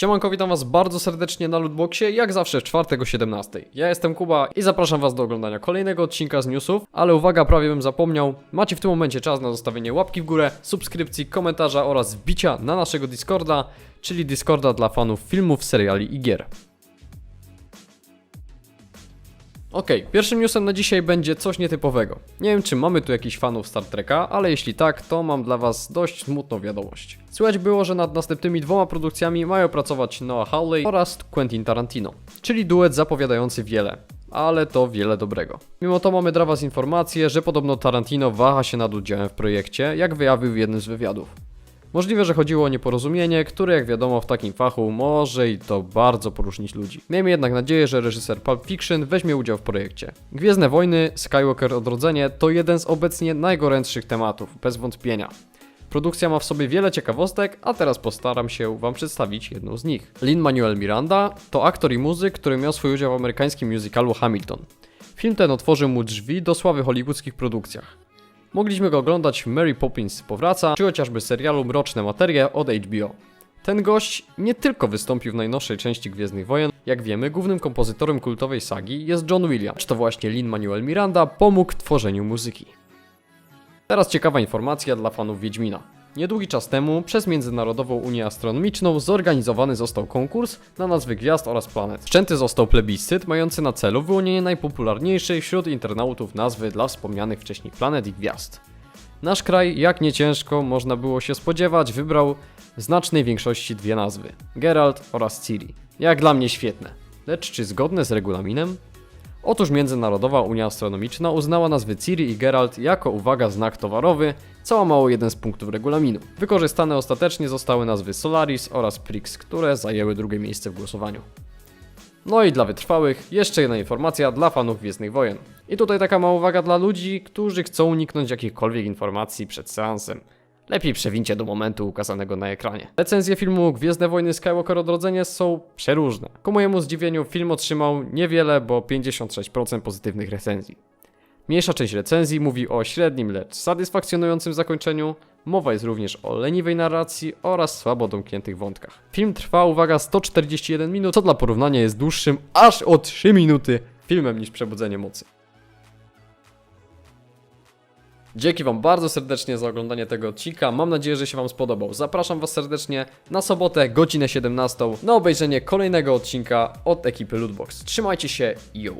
Siemanko, witam was bardzo serdecznie na Lootboxie, jak zawsze w czwartek o 17. Ja jestem Kuba i zapraszam was do oglądania kolejnego odcinka z newsów, ale uwaga, prawie bym zapomniał, macie w tym momencie czas na zostawienie łapki w górę, subskrypcji, komentarza oraz wbicia na naszego Discorda, czyli Discorda dla fanów filmów, seriali i gier. Okej, pierwszym newsem na dzisiaj będzie coś nietypowego. Nie wiem, czy mamy tu jakichś fanów Star Treka, ale jeśli tak, to mam dla was dość smutną wiadomość. Słychać było, że nad następnymi dwoma produkcjami mają pracować Noah Hawley oraz Quentin Tarantino, czyli duet zapowiadający wiele. Ale to wiele dobrego. Mimo to mamy dla was informację, że podobno Tarantino waha się nad udziałem w projekcie, jak wyjawił w jednym z wywiadów. Możliwe, że chodziło o nieporozumienie, które jak wiadomo w takim fachu może i to bardzo poróżnić ludzi. Miejmy jednak nadzieję, że reżyser Pulp Fiction weźmie udział w projekcie. Gwiezdne Wojny, Skywalker Odrodzenie to jeden z obecnie najgorętszych tematów, bez wątpienia. Produkcja ma w sobie wiele ciekawostek, a teraz postaram się Wam przedstawić jedną z nich. Lin-Manuel Miranda to aktor i muzyk, który miał swój udział w amerykańskim musicalu Hamilton. Film ten otworzył mu drzwi do sławy hollywoodzkich produkcjach. Mogliśmy go oglądać w Mary Poppins Powraca, czy chociażby serialu Mroczne Materie od HBO. Ten gość nie tylko wystąpił w najnowszej części Gwiezdnych Wojen, jak wiemy, głównym kompozytorem kultowej sagi jest John Williams, czy to właśnie Lin-Manuel Miranda pomógł w tworzeniu muzyki. Teraz ciekawa informacja dla fanów Wiedźmina. Niedługi czas temu przez Międzynarodową Unię Astronomiczną zorganizowany został konkurs na nazwy gwiazd oraz planet. Wszczęty został plebiscyt mający na celu wyłonienie najpopularniejszej wśród internautów nazwy dla wspomnianych wcześniej planet i gwiazd. Nasz kraj, jak nie ciężko można było się spodziewać, wybrał w znacznej większości dwie nazwy: Geralt oraz Ciri. Jak dla mnie świetne. Lecz czy zgodne z regulaminem? Otóż Międzynarodowa Unia Astronomiczna uznała nazwy Ciri i Geralt jako, uwaga, znak towarowy, co łamało jeden z punktów regulaminu. Wykorzystane ostatecznie zostały nazwy Solaris oraz Prix, które zajęły drugie miejsce w głosowaniu. No i dla wytrwałych, jeszcze jedna informacja dla fanów Gwiezdnych Wojen. I tutaj taka mała uwaga dla ludzi, którzy chcą uniknąć jakichkolwiek informacji przed seansem. Lepiej przewincie do momentu ukazanego na ekranie. Recenzje filmu Gwiezdne Wojny Skywalker Odrodzenie są przeróżne. Ku mojemu zdziwieniu film otrzymał niewiele, bo 56% pozytywnych recenzji. Mniejsza część recenzji mówi o średnim, lecz satysfakcjonującym zakończeniu. Mowa jest również o leniwej narracji oraz słabo domkniętych wątkach. Film trwa, uwaga, 141 minut, co dla porównania jest dłuższym aż o 3 minuty filmem niż Przebudzenie Mocy. Dzięki Wam bardzo serdecznie za oglądanie tego odcinka. Mam nadzieję, że się Wam spodobał. Zapraszam Was serdecznie na sobotę, godzinę 17 na obejrzenie kolejnego odcinka od ekipy Lootbox. Trzymajcie się, yo!